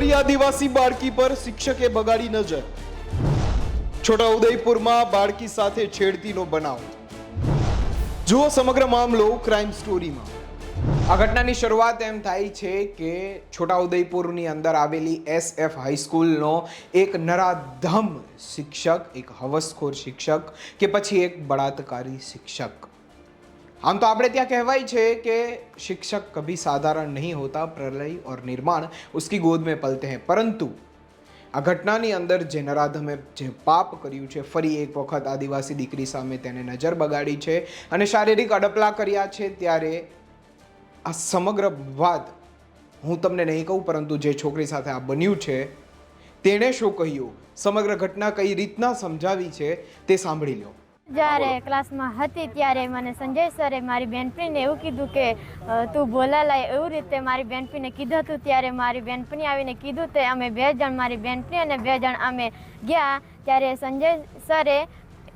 ફરી આદિવાસી બાળકી પર શિક્ષકે બગાડી નજર. છોટાઉદેપુરમાં બાળકી સાથે છેડતીનો બનાવ. જુઓ સમગ્ર મામલો ક્રાઇમ સ્ટોરીમાં. આ ઘટનાની શરૂઆત એમ થાય છે કે છોટાઉદેપુરની અંદર આવેલી એસ એફ હાઈસ્કૂલનો એક નરાધમ શિક્ષક, એક હવસખોર શિક્ષક કે પછી એક બળાત્કારી શિક્ષક. આમ તો આપણે ત્યાં કહેવાય છે કે શિક્ષક કભી સાધારણ નહીં હોતા, પ્રલય ઓર નિર્માણ ઉસકી ગોદ મેં પલતે હૈ. પરંતુ આ ઘટનાની અંદર જે નરાધમે જે પાપ કર્યું છે, ફરી એક વખત આદિવાસી દીકરી સામે તેને નજર બગાડી છે અને શારીરિક અડપલા કર્યા છે, ત્યારે આ સમગ્ર વાત હું તમને નહીં કહું, પરંતુ જે છોકરી સાથે આ બન્યું છે, તેણે શું કહ્યું? સમગ્ર ઘટના કઈ રીતના સમજાવી છે, તે સાંભળી લો. જ્યારે ક્લાસમાં હતી ત્યારે મને સંજય સરે મારી બેનપણીને એવું કીધું કે તું બોલાલાય એવું રીતે મારી બેનપણીને કીધું હતું. ત્યારે મારી બેનપણી આવીને કીધું તે અમે બે જણ, મારી બેનપણી અને બે જણ અમે ગયા. ત્યારે સંજય સરે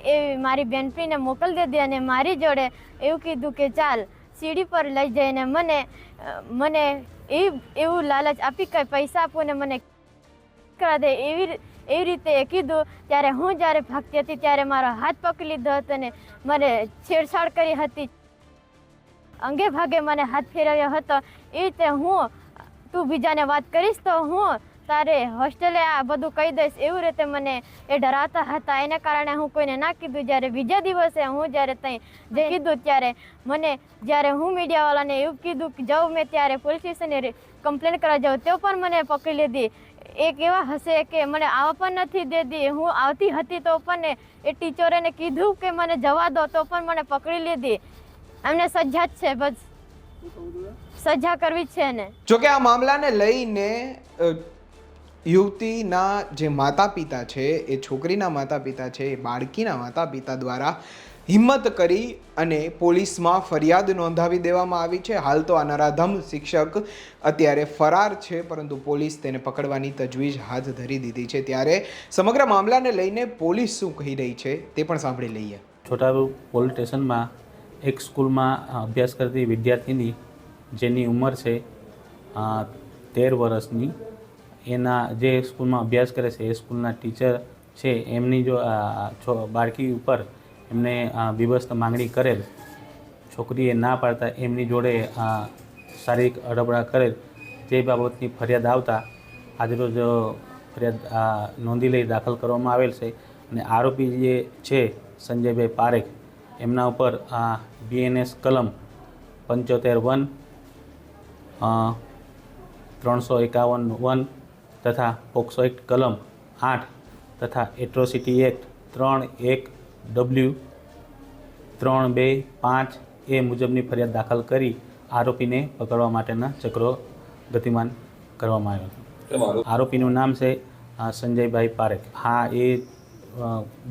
એ મારી બેનપણીને મોકલી દીધી અને મારી જોડે એવું કીધું કે, ચાલ, સીડી પર લઈ જઈને મને મને એ, એવું લાલચ આપી કે પૈસા આપો ને મને કરા દે. એવી રી- એવી રીતે એ કીધું. ત્યારે હું જ્યારે ભાગતી હતી ત્યારે મારો હાથ પકડી લીધો હતો અને મને છેડછાડ કરી હતી. અંગે ભાગે મને હાથ ફેરવ્યો હતો. એ રીતે હું, તું બીજાને વાત કરીશ તો હું તારે હોસ્ટેલે આ બધું કહી દઈશ. એવું રીતે મને એ ડરાવતા હતા. એના કારણે હું કોઈને ના કીધું. જ્યારે બીજા દિવસે હું જ્યારે ત્યાં જે કીધું ત્યારે મને, જ્યારે હું મીડિયાવાળાને એવું કીધું કે જાઉં મેં ત્યારે પોલીસ સ્ટેશને કમ્પ્લેન કરવા જાઉં, તો પણ મને પકડી લીધી. એક એવા હશે કે મને આવવા પણ નથી દેતી. હું આવતી હતી તો પણ એ ટીચરેને કીધું કે મને જવા દો, તો પણ મને પકડી લીધી. એમને સજા જ છે બસ. સજા કરવી છે ને જોકે આ મામલાને લઈને યુવતીના જે માતા પિતા છે, એ છોકરીના માતા પિતા છે, એ બાળકીના માતા પિતા દ્વારા હિંમત કરી અને પોલીસમાં ફરિયાદ નોંધાવી દેવામાં આવી છે. હાલ તો આ નરાધમ શિક્ષક અત્યારે ફરાર છે, પરંતુ પોલીસ તેને પકડવાની તજવીજ હાથ ધરી દીધી છે. ત્યારે સમગ્ર મામલાને લઈને પોલીસ શું કહી રહી છે તે પણ સાંભળી લઈએ. છોટા પોલીસ સ્ટેશનમાં એક સ્કૂલમાં અભ્યાસ કરતી વિદ્યાર્થીની જેની ઉંમર છે તેર વર્ષની, એના જે સ્કૂલમાં અભ્યાસ કરે છે, એ સ્કૂલના ટીચર છે, એમની જો બાળકી ઉપર એમને બીભત્સ માંગણી કરેલ. છોકરીએ ના પાડતા એમની જોડે શારીરિક અડબડા કરેલ. જે બાબતની ફરિયાદ આવતા આજરોજ ફરિયાદ નોંધી લઈ દાખલ કરવામાં આવેલ છે અને આરોપી જે છે સંજયભાઈ પારેખ, એમના ઉપર આ બીએનએસ કલમ પંચોતેર વન ત્રણસો એકાવન વન તથા પોક્સો એક્ટ કલમ આઠ તથા એટ્રોસિટી એક્ટ ત્રણ એક ડબલ્યુ ત્રણ બે પાંચ એ મુજબની ફરિયાદ દાખલ કરી આરોપીને પકડવા માટેના ચક્રો ગતિમાન કરવામાં આવ્યો આરોપીનું નામ છે સંજયભાઈ પારેખ. હા એ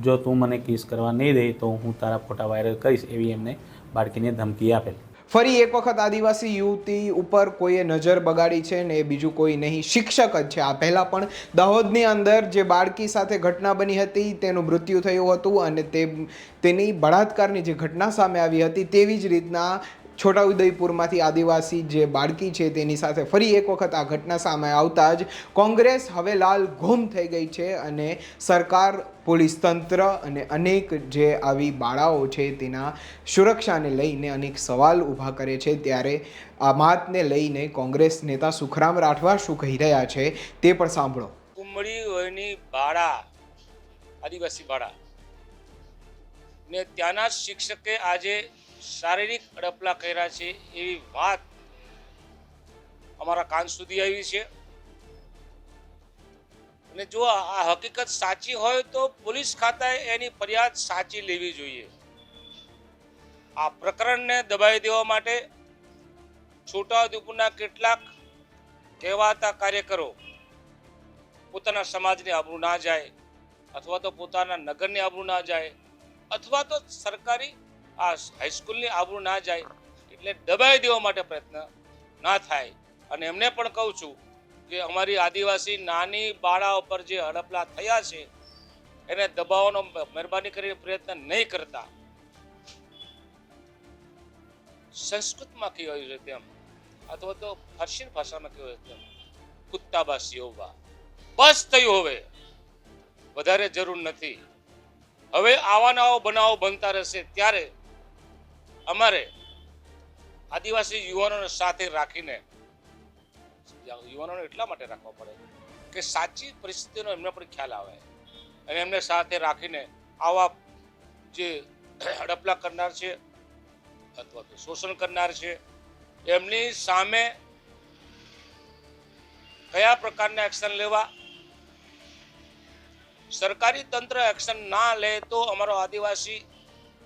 જો તું મને કિસ કરવા નહીં દે તો હું તારા ફોટા વાયરલ કરીશ એવી એમને બાળકીને ધમકી આપેલ. ફરી એક વખત આદિવાસી યુવતી ઉપર કોઈએ નજર બગાડી છે ને એ બીજું કોઈ નહીં. શિક્ષક જ છે આ પહેલાં પણ દાહોદની અંદર જે બાળકી સાથે ઘટના બની હતી, તેનું મૃત્યુ થયું હતું અને તે તેની બળાત્કારની જે ઘટના સામે આવી હતી, તેવી જ રીતના છોટાઉદેપુરમાંથી આદિવાસી જે બાળકી છે તેની સાથે ફરી એક વખત આ ઘટના સામે આવતા જ કોંગ્રેસ હવે લાલ ઘૂમ થઈ ગઈ છે અને સરકાર, પોલીસ તંત્ર અને અનેક જે આવી બાળાઓ છે તેના સુરક્ષાને લઈને અનેક સવાલ ઊભા કરે છે. ત્યારે આ માતને લઈને કોંગ્રેસ નેતા સુખરામ રાઠવા શું કહી રહ્યા છે તે પણ સાંભળો. વયની બાળા, આદિવાસી બાળા ને ત્યાંના શિક્ષકે આજે શારીરિક અડપલા કર્યા છે એવી વાત અમારા કાન સુધી આવી છે. અને જો આ હકીકત સાચી હોય તો પોલીસ ખાતાએ એની ફરિયાદ સાચી લેવી જોઈએ. આ પ્રકરણને દબાવી દેવા માટે છોટાઉદેપુરના કેટલાક કહેવાતા કાર્યકરો પોતાના સમાજને આબરૂ ના જાય અથવા તો પોતાના નગરને આબરૂ ના જાય અથવા તો સરકારી આ હાઈસ્કૂલની આબરૂ ના જાય એટલે દબાઈ દેવા માટે પ્રયત્ન ના થાય. અને એમને પણ કહું છું કે અમારી આદિવાસી નાની બાળા ઉપર જે હડપલા થયા છે, એને દબાવવાનો મહેરબાની કરીને પ્રયત્ન નહીં કરતા. સંસ્કૃતમાં કહેવાયું છે તેમ, અથવા તો ફારસી ભાષામાં કહેવાય તેમ કુત્તાબાસી હોવા બસ થયું હવે. વધારે જરૂર નથી. હવે આવા નવા બનાવો બનતા રહેશે ત્યારે અમારે આદિવાસી યુવાનોને સાથે રાખીને, યુવાનોને એટલા માટે રાખવા પડે કે સાચી પરિસ્થિતિનો એમને પણ ખ્યાલ આવે. અને એમને સાથે રાખીને આવા જે હડપલા કરનાર છે અથવા તો શોષણ કરનાર છે, એમની સામે કયા પ્રકારના એક્શન લેવા? સરકારી તંત્ર એક્શન ના લે તો અમારો આદિવાસી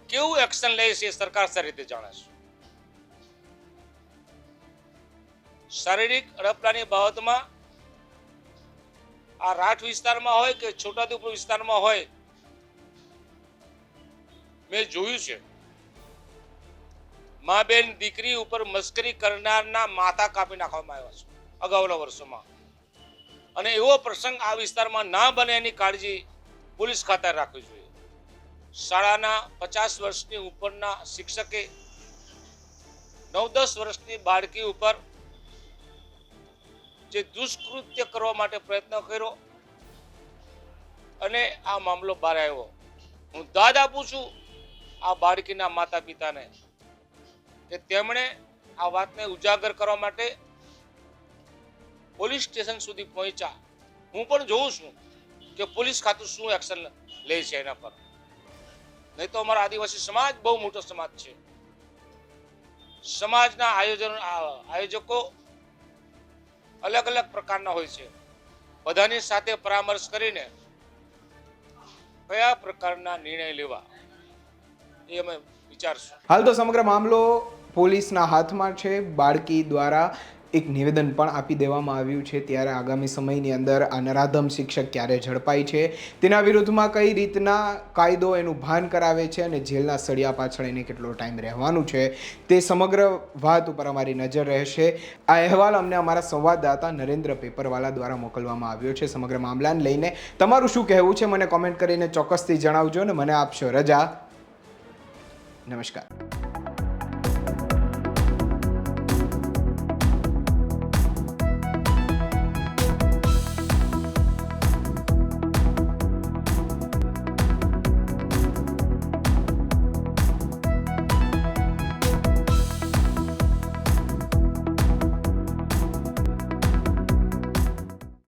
કેવું એક્શન લે છે એ સરકાર સારી રીતે જાણે છે? શારીરિક હડપલાની બાબતમાં આ રાઠ વિસ્તારમાં હોય કે છોટાઉદેપુર વિસ્તારમાં હોય, મેં જોયું છે. મા બેન દીકરી ઉપર મસ્કરી કરનારના માથા કાપી નાખવામાં આવ્યા છે અગાઉના વર્ષોમાં. અને એવો પ્રસંગ આ વિસ્તારમાં ના બને એની કાળજી પોલીસ ખાતે રાખવી જોઈએ. શાળાના પચાસ વર્ષની ઉપરના શિક્ષકે નવ દસ વર્ષની બાળકી ઉપર જે દુષ્કૃત્ય કરવા માટે પ્રયત્ન કર્યો અને આ મામલો બહાર આવ્યો. હું દાદ આપું છું આ બાળકીના માતા પિતાને કે તેમણે આ વાતને ઉજાગર કરવા માટે પોલીસ સ્ટેશન સુધી પહોંચ્યા. હું પણ જોઉં છું કે પોલીસ ખાતું શું એક્શન લે છે એના પર. નહીં તો અમારા આદિવાસી સમાજ બહુ મોટો સમાજ છે. સમાજના આયોજન આયોજકો અલગ અલગ પ્રકારના હોય છે. બધાની સાથે પરામર્શ કરીને કયા પ્રકારના નિર્ણય લેવા એ અમે વિચારશું. હાલ તો સમગ્ર મામલો પોલીસના હાથમાં છે. બાળકી દ્વારા એક નિવેદન પણ આપી દેવામાં આવ્યું છે ત્યારે આગામી સમયની અંદર આ નરાધમ શિક્ષક ક્યારે ઝડપાય છે તેના વિરુદ્ધમાં કઈ રીતના કાયદો એનું ભાન કરાવે છે અને જેલના સળિયા પાછળ એને કેટલો ટાઈમ રહેવાનું છે તે સમગ્ર વાત ઉપર અમારી નજર રહેશે. આ અહેવાલ અમને અમારા સંવાદદાતા નરેન્દ્ર પેપરવાલા દ્વારા મોકલવામાં આવ્યો છે. સમગ્ર મામલાને લઈને તમારું શું કહેવું છે? મને કોમેન્ટ કરીને ચોક્કસથી જણાવજો અને મને આપશો રજા. નમસ્કાર.